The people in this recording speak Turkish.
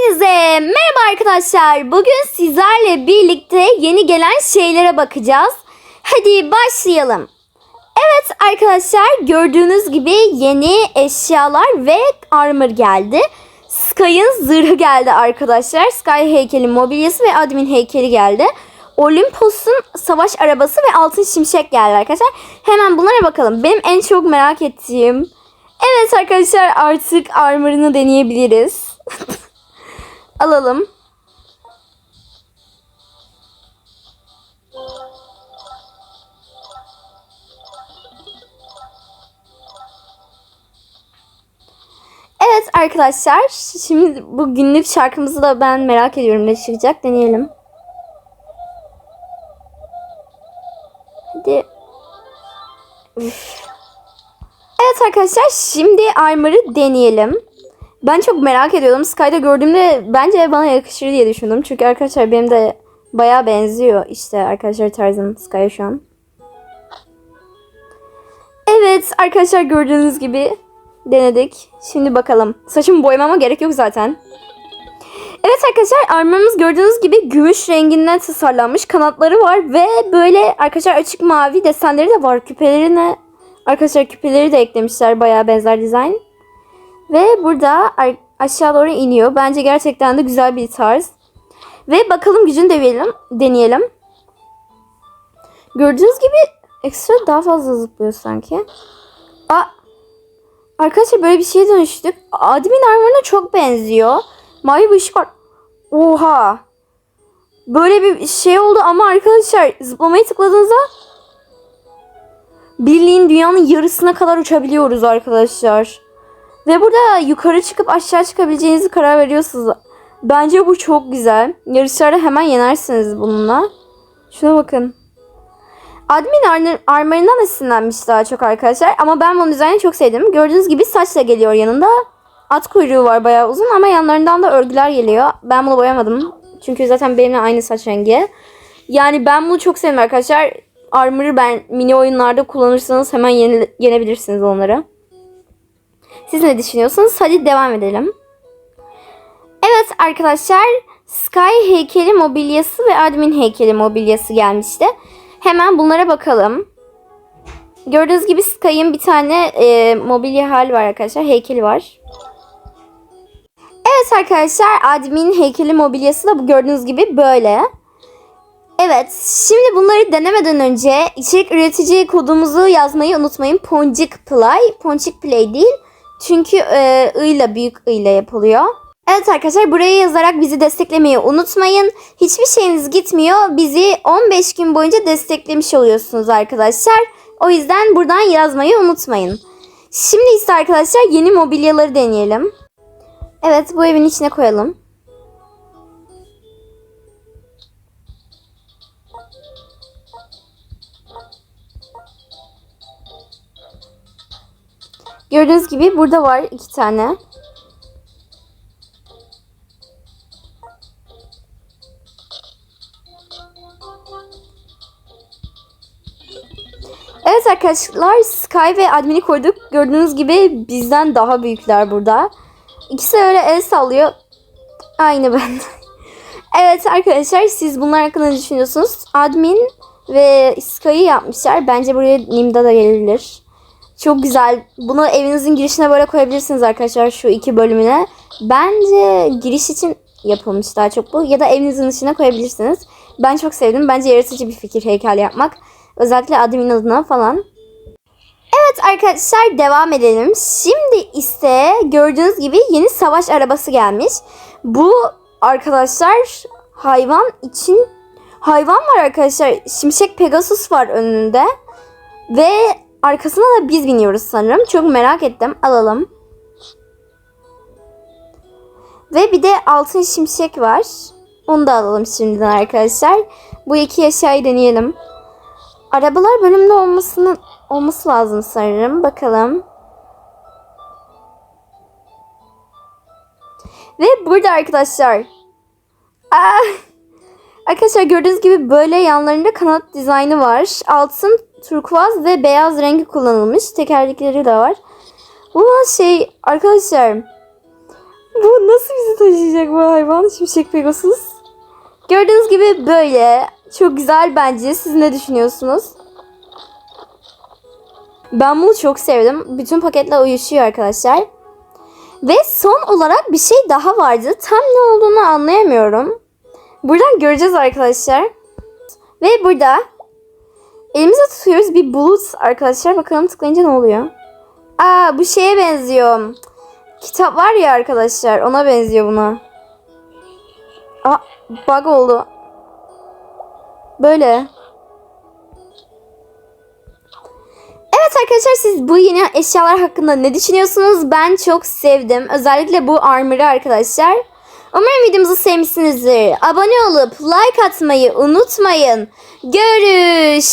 Hepinize merhaba arkadaşlar. Bugün sizlerle birlikte yeni gelen şeylere bakacağız. Hadi başlayalım. Evet arkadaşlar gördüğünüz gibi yeni eşyalar ve armor geldi. Sky'ın zırhı geldi arkadaşlar. Sky heykeli mobilyası ve admin heykeli geldi. Olympus'un savaş arabası ve altın şimşek geldi arkadaşlar. Hemen bunlara bakalım. Benim en çok merak ettiğim... Evet arkadaşlar artık armor'ını deneyebiliriz. Alalım. Evet arkadaşlar şimdi bu günlük şarkımızı da ben merak ediyorum ne çıkacak deneyelim. Hadi. Üf. Evet arkadaşlar şimdi Armor'ı deneyelim. Ben çok merak ediyordum. Sky'da gördüğümde bence bana yakışır diye düşündüm. Çünkü arkadaşlar benim de bayağı benziyor işte arkadaşlar tarzım Sky'a şu an. Evet arkadaşlar gördüğünüz gibi denedik. Şimdi bakalım. Saçımı boyamama gerek yok zaten. Evet arkadaşlar armamız gördüğünüz gibi gümüş renginden tasarlanmış kanatları var ve böyle arkadaşlar açık mavi desenleri de var. Küpelerine arkadaşlar küpeleri de eklemişler bayağı benzer dizayn. Ve burada aşağı doğru iniyor. Bence gerçekten de güzel bir tarz. Ve bakalım gücünü deneyelim. deneyelim. Gördüğünüz gibi ekstra daha fazla zıplıyor sanki. Aa, arkadaşlar böyle bir şeye dönüştük. Admin armoruna çok benziyor. Mavi bir ışık var. Oha. Böyle bir şey oldu ama arkadaşlar zıplamayı tıkladığınızda bildiğin dünyanın yarısına kadar uçabiliyoruz arkadaşlar. Ve burada yukarı çıkıp aşağı çıkabileceğinizi karar veriyorsunuz. Bence bu çok güzel. Yarışlarda hemen yenersiniz bununla. Şuna bakın. Admin ar- armorından esinlenmiş daha çok arkadaşlar. Ama ben bunun dizaynını çok sevdim. Gördüğünüz gibi saçla geliyor yanında. At kuyruğu var bayağı uzun ama yanlarından da örgüler geliyor. Ben bunu boyamadım. Çünkü zaten benimle aynı saç rengi. Yani ben bunu çok sevdim arkadaşlar. Armor'ı ben mini oyunlarda kullanırsanız hemen yene- yenebilirsiniz onları. Siz ne düşünüyorsunuz? Hadi devam edelim. Evet arkadaşlar Sky heykeli mobilyası ve admin heykeli mobilyası gelmişti. Hemen bunlara bakalım. Gördüğünüz gibi Sky'ın bir tane e, mobilya hali var arkadaşlar. Heykeli var. Evet arkadaşlar admin heykeli mobilyası da gördüğünüz gibi böyle. Evet şimdi bunları denemeden önce içerik üretici kodumuzu yazmayı unutmayın. Poncik Play. Poncik Play değil. Çünkü e, I ile büyük I ile yapılıyor. Evet arkadaşlar buraya yazarak bizi desteklemeyi unutmayın. Hiçbir şeyiniz gitmiyor. Bizi 15 gün boyunca desteklemiş oluyorsunuz arkadaşlar. O yüzden buradan yazmayı unutmayın. Şimdi ise arkadaşlar yeni mobilyaları deneyelim. Evet bu evin içine koyalım. Gördüğünüz gibi burada var iki tane. Evet arkadaşlar Sky ve Admin'i koyduk. Gördüğünüz gibi bizden daha büyükler burada. İkisi öyle el sallıyor. Aynı ben. evet arkadaşlar siz bunlar hakkında ne düşünüyorsunuz? Admin ve Sky'ı yapmışlar. Bence buraya Nimda da gelebilir. Çok güzel. Bunu evinizin girişine böyle koyabilirsiniz arkadaşlar şu iki bölümüne. Bence giriş için yapılmış daha çok bu. Ya da evinizin dışına koyabilirsiniz. Ben çok sevdim. Bence yaratıcı bir fikir heykel yapmak. Özellikle admin adına falan. Evet arkadaşlar devam edelim. Şimdi ise gördüğünüz gibi yeni savaş arabası gelmiş. Bu arkadaşlar hayvan için hayvan var arkadaşlar. Şimşek Pegasus var önünde. Ve arkasına da biz biniyoruz sanırım. Çok merak ettim. Alalım. Ve bir de altın şimşek var. Onu da alalım şimdiden arkadaşlar. Bu iki eşyayı deneyelim. Arabalar bölümünde olmasını olması lazım sanırım. Bakalım. Ve burada arkadaşlar. Aa, arkadaşlar gördüğünüz gibi böyle yanlarında kanat dizaynı var. Altın, turkuaz ve beyaz rengi kullanılmış. Tekerlekleri de var. Bu şey arkadaşlar Bu nasıl bizi taşıyacak bu hayvan? Şimşek Pegasus. Gördüğünüz gibi böyle. Çok güzel bence. Siz ne düşünüyorsunuz? Ben bunu çok sevdim. Bütün paketle uyuşuyor arkadaşlar. Ve son olarak bir şey daha vardı. Tam ne olduğunu anlayamıyorum. Buradan göreceğiz arkadaşlar. Ve burada elimize tutuyoruz bir bulut arkadaşlar. Bakalım tıklayınca ne oluyor? Aa bu şeye benziyor. Kitap var ya arkadaşlar ona benziyor buna. Aa bug oldu. Böyle. Evet arkadaşlar siz bu yeni eşyalar hakkında ne düşünüyorsunuz? Ben çok sevdim. Özellikle bu armor'ı arkadaşlar. Umarım videomuzu sevmişsinizdir. Abone olup like atmayı unutmayın. Görüşürüz.